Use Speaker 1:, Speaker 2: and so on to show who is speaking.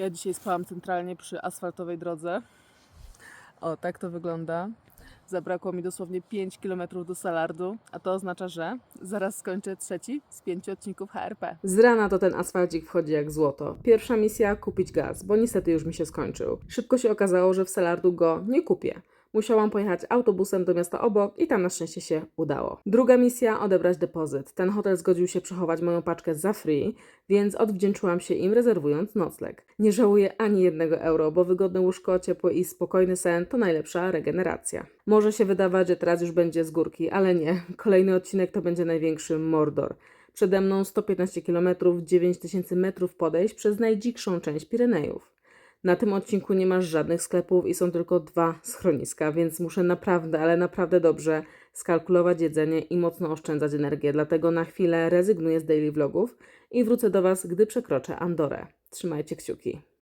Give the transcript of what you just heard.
Speaker 1: Ja dzisiaj spałam centralnie przy asfaltowej drodze. O, tak to wygląda. Zabrakło mi dosłownie 5 km do Salardu, a to oznacza, że zaraz skończę trzeci z pięciu odcinków HRP.
Speaker 2: Z rana to ten asfalcik wchodzi jak złoto. Pierwsza misja kupić gaz, bo niestety już mi się skończył. Szybko się okazało, że w Salardu go nie kupię. Musiałam pojechać autobusem do miasta obok i tam na szczęście się udało. Druga misja odebrać depozyt. Ten hotel zgodził się przechować moją paczkę za free, więc odwdzięczyłam się im rezerwując nocleg. Nie żałuję ani jednego euro, bo wygodne łóżko, ciepły i spokojny sen to najlepsza regeneracja. Może się wydawać, że teraz już będzie z górki, ale nie. Kolejny odcinek to będzie największy Mordor. Przede mną 115 km, 9000 metrów podejść przez najdzikszą część Pirenejów. Na tym odcinku nie masz żadnych sklepów i są tylko dwa schroniska, więc muszę naprawdę, ale naprawdę dobrze skalkulować jedzenie i mocno oszczędzać energię. Dlatego na chwilę rezygnuję z daily vlogów i wrócę do Was, gdy przekroczę Andorę. Trzymajcie kciuki.